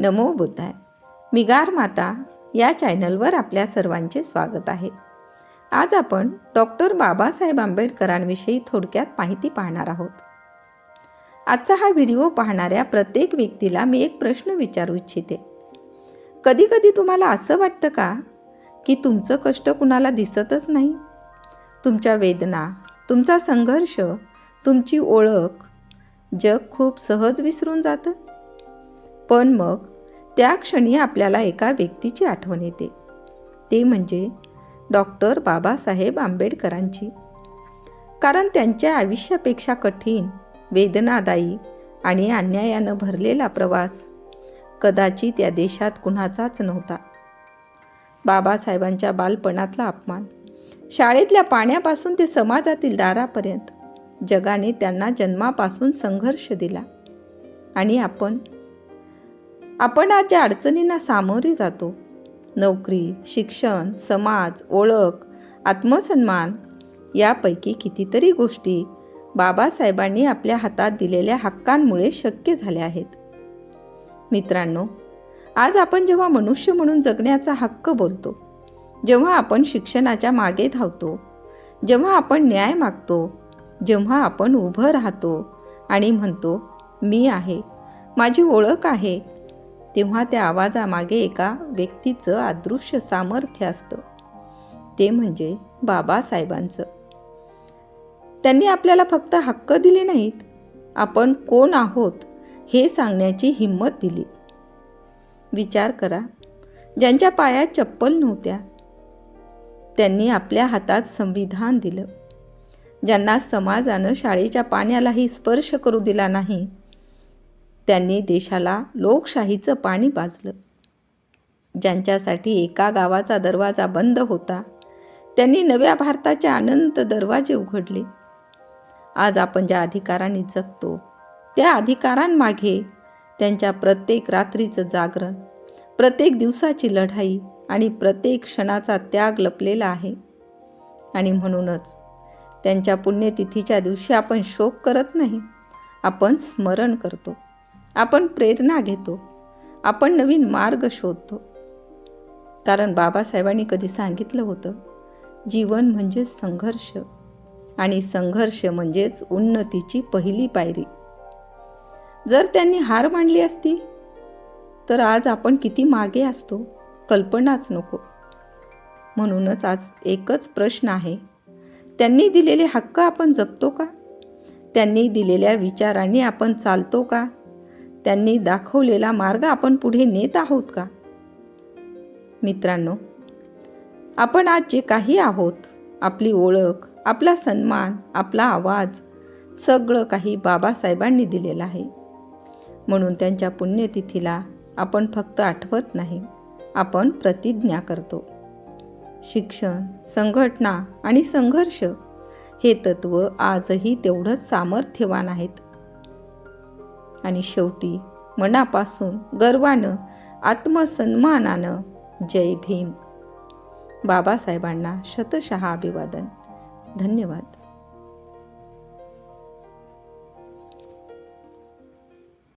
नमो बुद्धाय. मी गार माता या चॅनलवर आपल्या सर्वांचे स्वागत आहे. आज आपण डॉक्टर बाबासाहेब आंबेडकरांविषयी थोडक्यात माहिती पाहणार आहोत. आजचा हा व्हिडिओ पाहणाऱ्या प्रत्येक व्यक्तीला मी एक प्रश्न विचारू इच्छिते. कधीकधी तुम्हाला असं वाटतं का की तुमचं कष्ट कुणाला दिसतच नाही? तुमच्या वेदना तुमचा संघर्ष तुमची ओळख जग खूप सहज विसरून जातं? पण मग त्या क्षणी आपल्याला एका व्यक्तीची आठवण येते. ते म्हणजे डॉक्टर बाबासाहेब आंबेडकरांची. कारण त्यांच्या आयुष्यापेक्षा कठीण वेदनादायी आणि अन्यायानं भरलेला प्रवास कदाचित या देशात कुणाचाच नव्हता. बाबासाहेबांच्या बालपणातला अपमान शाळेतल्या पाण्यापासून ते समाजातील दारापर्यंत जगाने त्यांना जन्मापासून संघर्ष दिला आणि आपण आपण आज ज्या अडचणींना सामोरे जातो. नोकरी शिक्षण समाज ओळख आत्मसन्मान यापैकी कितीतरी गोष्टी बाबासाहेबांनी आपल्या हातात दिलेल्या हक्कांमुळे शक्य झाल्या आहेत. मित्रांनो आज आपण जेव्हा मनुष्य म्हणून जगण्याचा हक्क बोलतो जेव्हा आपण शिक्षणाच्या मागे धावतो जेव्हा आपण न्याय मागतो जेव्हा आपण उभं राहतो आणि म्हणतो मी आहे माझी ओळख आहे तेव्हा त्या आवाजामागे एका व्यक्तीचं अदृश्य सामर्थ्य असतं. ते म्हणजे बाबासाहेबांचं. त्यांनी आपल्याला फक्त हक्क दिले नाहीत. आपण कोण आहोत हे सांगण्याची हिंमत दिली. विचार करा. ज्यांच्या पायात चप्पल नव्हत्या. त्यांनी आपल्या हातात संविधान दिलं. ज्यांना समाजानं शाळेच्या पाण्यालाही स्पर्श करू दिला नाही त्यांनी देशाला लोकशाहीचं पाणी पाजलं. ज्यांच्यासाठी एका गावाचा दरवाजा बंद होता त्यांनी नव्या भारताचे अनंत दरवाजे उघडले. आज आपण ज्या अधिकारांनी जगतो त्या अधिकारांमागे त्यांच्या प्रत्येक रात्रीचं जागरण प्रत्येक दिवसाची लढाई आणि प्रत्येक क्षणाचा त्याग लपलेला आहे. आणि म्हणूनच त्यांच्या पुण्यतिथीच्या दिवशी आपण शोक करत नाही आपण स्मरण करतो. आपण प्रेरणा घेतो. आपण नवीन मार्ग शोधतो. कारण बाबासाहेबांनी कधी सांगितलं होतं जीवन म्हणजे संघर्ष आणि संघर्ष म्हणजेच उन्नतीची पहिली पायरी. जर त्यांनी हार मांडली असती तर आज आपण किती मागे असतो कल्पनाच नको. म्हणूनच आज एकच प्रश्न आहे त्यांनी दिलेले हक्क आपण जपतो का? त्यांनी दिलेल्या विचारांनी आपण चालतो का? त्यांनी दाखवलेला मार्ग आपण पुढे नेत आहोत का? मित्रांनो आपण आज जे काही आहोत आपली ओळख आपला सन्मान आपला आवाज सगळं काही बाबासाहेबांनी दिलेलं आहे. म्हणून त्यांच्या पुण्यतिथीला आपण फक्त आठवत नाही आपण प्रतिज्ञा करतो. शिक्षण संघटना आणि संघर्ष हे तत्व आजही तेवढंच सामर्थ्यवान आहेत. आणि शेवटी मनापासून गर्वानं आत्मसन्मानानं जय भीम. बाबासाहेबांना शतशः अभिवादन. धन्यवाद.